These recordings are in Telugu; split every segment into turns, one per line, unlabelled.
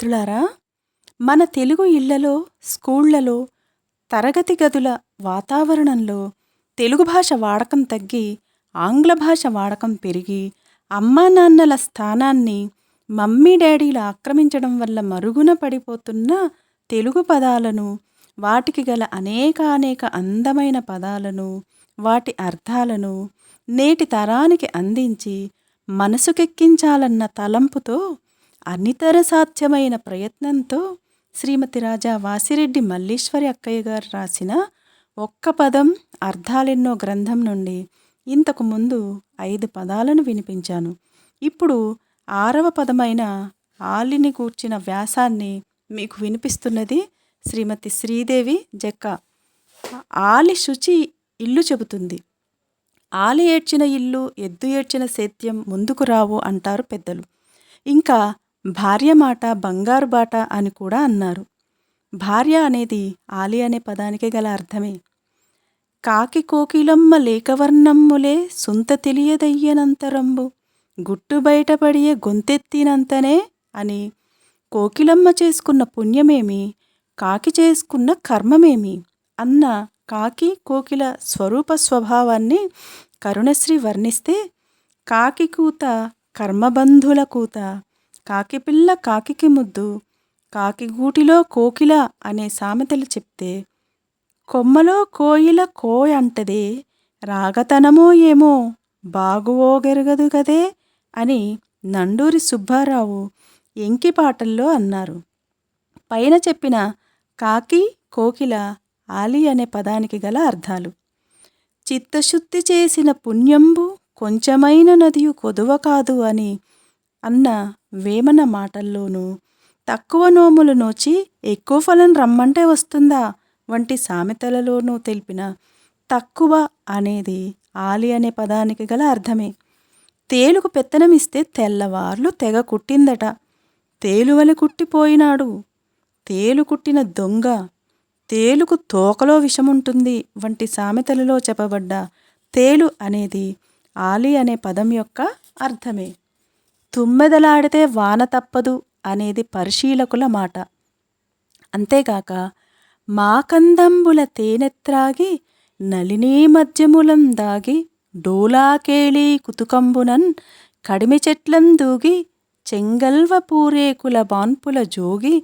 మిత్రులారా మన తెలుగు ఇళ్ళలో స్కూళ్ళలో తరగతి గదుల వాతావరణంలో తెలుగు భాష వాడకం తగ్గి ఆంగ్ల భాష వాడకం పెరిగి అమ్మా నాన్నల స్థానాన్ని మమ్మీ డాడీలు ఆక్రమించడం వల్ల మరుగున పడిపోతున్న తెలుగు పదాలను వాటికి గల అనేకానేక అందమైన పదాలను వాటి అర్థాలను నేటి తరానికి అందించి మనసుకెక్కించాలన్న తలంపుతో అనితర సాధ్యమైన ప్రయత్నంతో శ్రీమతి రాజా వాసిరెడ్డి మల్లీశ్వరి అక్కయ్య గారు రాసిన ఒక్క పదం అర్థాలెన్నో గ్రంథం నుండి ఇంతకు ముందు ఐదు పదాలను వినిపించాను. ఇప్పుడు ఆరవ పదమైన ఆలిని కూర్చిన వ్యాసాన్ని మీకు వినిపిస్తున్నది శ్రీమతి శ్రీదేవి జక్క. ఆలి శుచి ఇల్లు చెబుతుంది. ఆలి ఏడ్చిన ఇల్లు ఎద్దు ఏడ్చిన సేద్యం ముందుకు రావు అంటారు పెద్దలు. ఇంకా భార్య మాట బంగారు బాట అని కూడా అన్నారు. భార్య అనేది ఆలి అనే పదానికి గల అర్థమే. కాకి కోకిలమ్మ లేకవర్ణమ్ములే సుంత తెలియదయ్యనంతరంబు గుట్టు బయటపడియే గొంతెత్తినంతనే అని కోకిలమ్మ చేసుకున్న పుణ్యమేమి కాకి చేసుకున్న కర్మమేమి అన్న కాకి కోకిల స్వరూప స్వభావాన్ని కరుణశ్రీ వర్ణిస్తే కాకి కూత కర్మబంధుల కూత కాకిపిల్ల కాకికి ముద్దు కాకి గూటిలో కోకిల అనే సామెతలు చెప్తే కొమ్మలో కోయిల కోయ్ అంటదే రాగతనమో ఏమో బాగువోగెరగదు కదే అని నండూరి సుబ్బారావు ఎంకి పాటల్లో అన్నారు. పైన చెప్పిన కాకి కోకిల ఆలి అనే పదానికి గల అర్థాలు. చిత్తశుద్ధి చేసిన పుణ్యంబు కొంచెమైన నదియు కొదువ కాదు అని అన్న వేమన మాటల్లోనూ తక్కువ నోములు నోచి ఎక్కువ ఫలం రమ్మంటే వస్తుందా? వంటి సామెతలలోనూ తెలిపిన తక్కువ అనేది ఆలి అనే పదానికి గల అర్థమే. తేలుకు పెత్తనమిస్తే తెల్లవార్లు తెగ కుట్టిందట. తేలువలి కుట్టిపోయినాడు. తేలు కుట్టిన దొంగ. తేలుకు తోకలో విషముంటుంది వంటి సామెతలలో చెప్పబడ్డ తేలు అనేది ఆలి అనే పదం యొక్క అర్థమే. తుమ్మెదలాడితే వాన తప్పదు అనేది పరిశీలకుల మాట. అంతేగాక మాకందంబుల తేనెత్రాగి నలినీ మధ్యములం దాగి డోలాకేళీ కుతుకంబునన్ కడిమి చెట్లం దూగి చెంగల్వ పూరేకుల బాన్పుల జోగి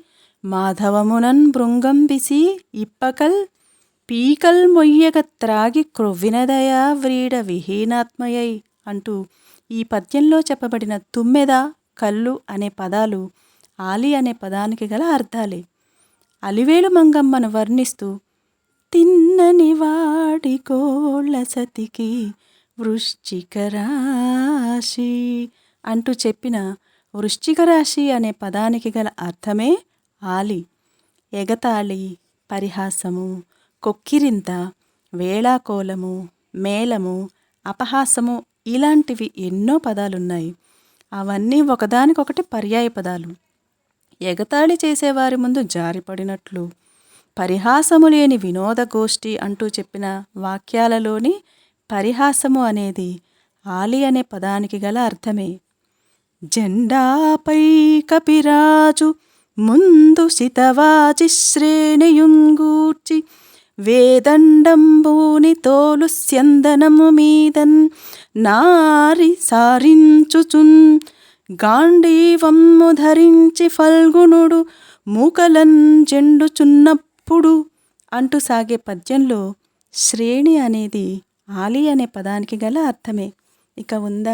మాధవమునన్ బృంగం బిసి ఇప్పకల్ పీకల్ మొయ్యగ త్రాగి క్రొవ్వినదయా వ్రీడ విహీనాత్మయై అంటూ ఈ పద్యంలో చెప్పబడిన తుమ్మెద కళ్ళు అనే పదాలు ఆలి అనే పదానికి గల అర్థాలే. అలివేలు మంగమ్మను వర్ణిస్తూ తిన్నని వాడి కోళ్ళ సతికి వృశ్చిక రాశి అంటూ చెప్పిన వృశ్చిక రాశి అనే పదానికి గల అర్థమే ఆలి. ఎగతాళి పరిహాసము కొక్కిరింత వేళాకోలము మేళము అపహాసము ఇలాంటివి ఎన్నో పదాలున్నాయి. అవన్నీ ఒకదానికొకటి పర్యాయ పదాలు. ఎగతాళి చేసేవారి ముందు జారిపడినట్లు పరిహాసము లేని వినోద గోష్ఠి అంటూ చెప్పిన వాక్యాలలోని పరిహాసము అనేది ఆలి అనే పదానికి గల అర్థమే. జెండాపై కపిరాజు ముందు సితవాచి శ్రేణియుంగూర్చి వేదండంబూని తోలు స్యందనము మీదన్ నారి సారించుచున్ గాంధీవమ్ము ధరించి ఫల్గుణుడు మూకలన్ జెండుచున్నప్పుడు అంటూ సాగే పద్యంలో శ్రేణి అనేది ఆలి అనే పదానికి గల అర్థమే. ఇక ఉందా